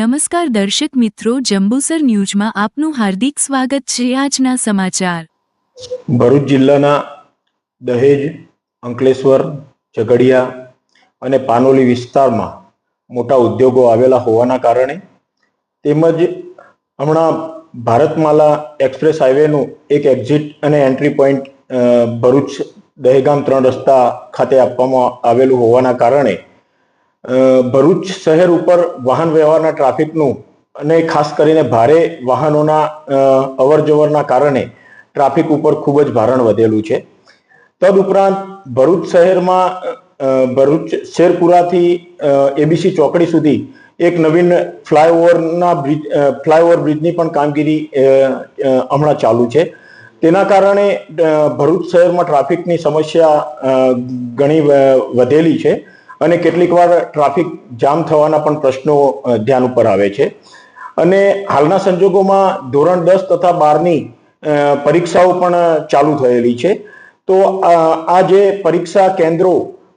નમસ્કાર દર્શક મિત્રો, જંબુસર ન્યૂઝમાં આપનું હાર્દિક સ્વાગત છે આજના સમાચાર. ભરૂચ જિલ્લાના દહેજ, અંકલેશ્વર, ઝઘડિયા અને પાનોલી વિસ્તારમાં મોટા ઉદ્યોગો આવેલા હોવાના કારણે તેમજ હમણાં ભારતમાલા એક્સપ્રેસ હાઈવેનું એક એક્ઝિટ અને એન્ટ્રી પોઈન્ટ ભરૂચ દહેગામ ત્રણ રસ્તા ખાતે આપવામાં આવેલું હોવાના કારણે ભરૂચ શહેર ઉપર વાહન વ્યવહારના ટ્રાફિકનું અને ખાસ કરીને ભારે વાહનોના અવર જવરના કારણે ટ્રાફિક ઉપર ખૂબ જ ભારણ વધેલું છે. તદઉપરાંત ભરૂચ શહેરમાં ભરૂચ શેરપુરાથી એબીસી ચોકડી સુધી એક નવીન ફ્લાયઓવરના બ્રિજ ફ્લાયઓવર બ્રિજની પણ કામગીરી હમણાં ચાલુ છે. તેના કારણે ભરૂચ શહેરમાં ટ્રાફિકની સમસ્યા ઘણી વધેલી છે. અને કેટલીક વાર ટ્રાફિક જામ થવાના પણ પ્રશ્નો ધ્યાન ઉપર આવે છે. અને હાલના સંજોગોમાં ધોરણ દસ તથા બારની પરીક્ષાઓ પણ ચાલુ થયેલી છે. તો આ જે પરીક્ષા કેન્દ્રો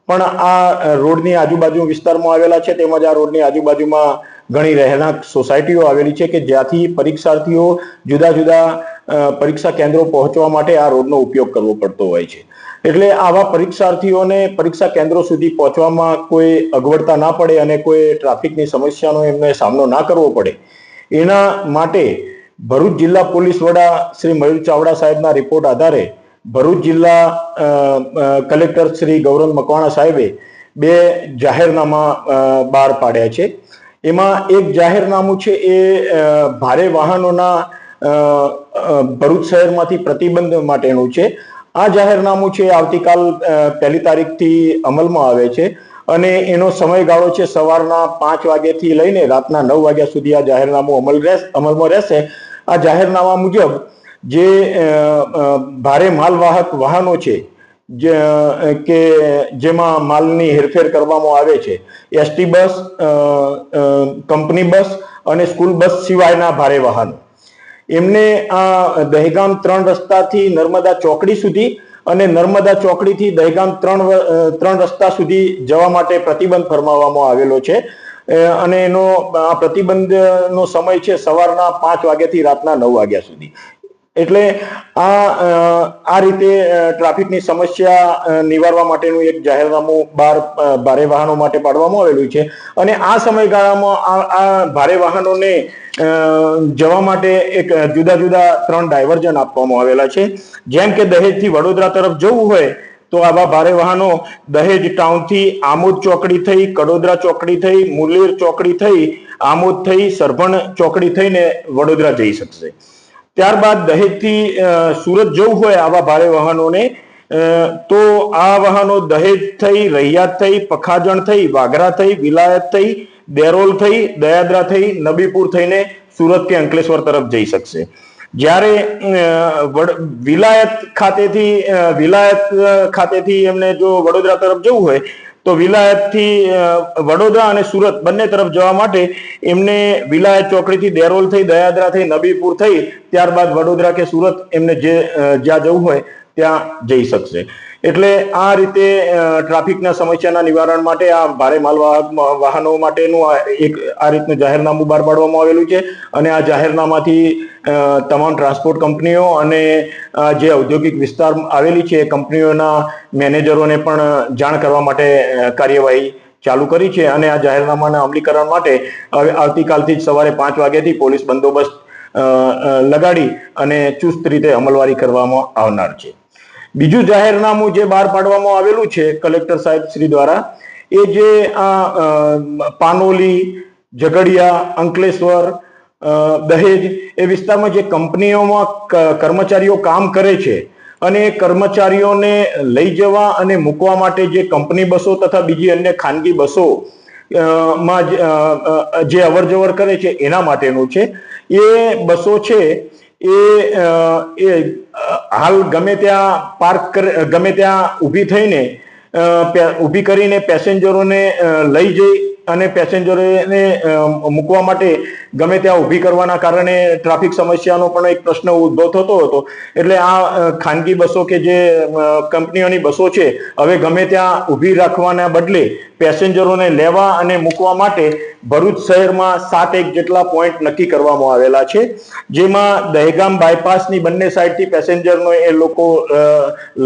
પણ આ રોડની આજુબાજુ વિસ્તારમાં આવેલા છે, તેમજ આ રોડની આજુબાજુમાં ઘણી રહેણાંક સોસાયટીઓ આવેલી છે કે જ્યાંથી પરીક્ષાર્થીઓ જુદા જુદા પરીક્ષા કેન્દ્રો પહોંચવા માટે આ રોડનો ઉપયોગ કરવો પડતો હોય છે. એટલે આવા પરીક્ષાર્થીઓને પરીક્ષા કેન્દ્રો સુધી પહોંચવામાં કોઈ અગવડતા ના પડે અને કોઈ ટ્રાફિકની સમસ્યાનો એમને સામનો ના કરવો પડે. એના માટે ભરૂચ જિલ્લા પોલીસ વડા શ્રી મયુર ચાવડા સાહેબના રિપોર્ટ આધારે ભરૂચ જિલ્લા કલેક્ટર શ્રી ગૌરવ મકવાણા સાહેબે બે જાહેરનામા બહાર પાડ્યા છે. એમાં એક જાહેરનામું છે એ ભારે વાહનોના ભરૂચ શહેરમાંથી પ્રતિબંધ માટેનું છે. આ જાહેરનામું છે આવતીકાલ પહેલી તારીખથી અમલમાં આવે છે અને એનો સમયગાળો છે સવારના પાંચ વાગ્યાથી લઈને રાતના નવ વાગ્યા સુધી આ જાહેરનામું અમલ અમલમાં રહેશે. આ જાહેરનામા મુજબ જે ભારે માલવાહક વાહનો છે કે જેમાં માલની હેરફેર કરવામાં આવે છે, એસટી બસ કંપની બસ અને સ્કૂલ બસ સિવાયના ભારે વાહનો. એમને આ દહેગામ ત્રણ રસ્તાથી નર્મદા ચોકડી સુધી અને નર્મદા ચોકડીથી દહેગામ ત્રણ ત્રણ રસ્તા સુધી જવા માટે પ્રતિબંધ ફરમાવવામાં આવેલો છે. અને એનો, આ પ્રતિબંધનો સમય છે સવારના પાંચ વાગ્યાથી રાતના નવ વાગ્યા સુધી. એટલે આ આ રીતે ટ્રાફિકની સમસ્યા નિવારવા માટેનું એક જાહેરનામું બાર ભારે વાહનો માટે પાડવામાં આવેલું છે. અને આ સમયગાળામાં આ ભારે વાહનોને જવા માટે એક જુદા જુદા ત્રણ ડાયવર્ઝન આપવામાં આવેલા છે. જેમ કે દહેજથી વડોદરા તરફ જવું હોય, તો આવા ભારે વાહનો દહેજ ટાઉનથી આમોદ ચોકડી થઈ, કડોદરા ચોકડી થઈ મુલેર ચોકડી થઈ, આમોદ થઈ, સરભણ ચોકડી થઈને વડોદરા જઈ શકશે. ત્યારબાદ દહેજથી સુરત જવું હોય આવા ભારે વાહનોને તો આ વાહનો દહેજ થઈ, રૈયાત થઈ, પખાજણ થઈ વાગરા થઈ, વિલાયત થઈ, દેરોલ થઈ, દયાદરા થઈ, નબીપુર થઈને સુરત કે અંકલેશ્વર તરફ જઈ શકશે. જ્યારે વિલાયત ખાતેથી વિલાયત ખાતેથી એમને જો વડોદરા તરફ જવું હોય તો વિલાયતથી વડોદરા અને સુરત બંને તરફ જવા માટે એમને વિલાયત ચોકડીથી દેરોલ થઈ, દયાદરા થઈ, નબીપુર થઈ, ત્યારબાદ વડોદરા કે સુરત એમને જે જ્યાં જવું હોય ત્યાં જઈ શકશે. એટલે આ રીતે ટ્રાફિકના સમસ્યાના નિવારણ માટે આ ભારે માલવાહક વાહનો માટેનું એક, આ રીતનું જાહેરનામું બહાર પાડવામાં આવેલું છે. અને આ જાહેરનામાથી તમામ ટ્રાન્સપોર્ટ કંપનીઓ અને જે ઔદ્યોગિક વિસ્તાર આવેલી છે એ કંપનીઓના મેનેજરોને પણ જાણ કરવા માટે કાર્યવાહી ચાલુ કરી છે. અને આ જાહેરનામાના અમલીકરણ માટે હવે આવતીકાલથી જ સવારે પાંચ વાગ્યાથી પોલીસ બંદોબસ્ત લગાડી અને ચુસ્ત રીતે અમલવારી કરવામાં આવનાર છે. બીજું જાહેરનામું જે બહાર પાડવામાં આવેલું છે કલેક્ટર સાહેબ શ્રી દ્વારા એ જે આ પાનોલી ઝઘડિયા અંકલેશ્વર દહેજ એ વિસ્તારમાં જે કંપનીઓમાં કર્મચારીઓ કામ કરે છે અને એ કર્મચારીઓને લઈ જવા અને મૂકવા માટે જે કંપની બસો તથા બીજી અન્ય ખાનગી બસો માં જ, અવર જવર કરે છે એના માટેનું છે. એ બસો છે એ એ હાલ ગમે ત્યાં પાર્ક ગમે ત્યાં ઊભી થઈને ઊભી કરીને પેસેન્જરોને લઈ જઈ અને પેસેન્જરોને મૂકવા માટે ગમે ત્યાં ઊભી કરવાના કારણે ટ્રાફિક સમસ્યાનો પણ એક પ્રશ્ન ઉદ્ભવ થતો હતો. એટલે આ ખાનગી બસો કે જે કંપનીઓની બસો છે, હવે ગમે ત્યાં ઊભી રાખવાના બદલે પેસેન્જરોને લેવા અને મૂકવા માટે ભરૂચ શહેરમાં સાત એક જેટલા પોઈન્ટ નક્કી કરવામાં આવેલા છે. જેમાં દહેગામ બાયપાસની બંને સાઈડથી પેસેન્જરનો એ લોકો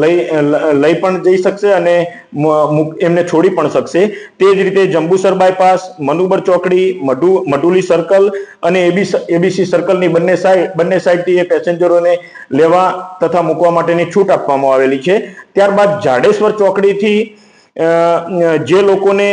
લઈ લઈ પણ જઈ શકશે અને એમને છોડી પણ શકશે. તે જ રીતે જંબુસર બાયપાસ, મનુબર ચોકડી, મઢુ, મઢુલી સર્કલ અને એબીસી સર્કલની બંને સાઈડ બંને સાઈડથી એ પેસેન્જરોને લેવા તથા મૂકવા માટેની છૂટ આપવામાં આવેલી છે. ત્યારબાદ જાડેશ્વર ચોકડીથી જે લોકોને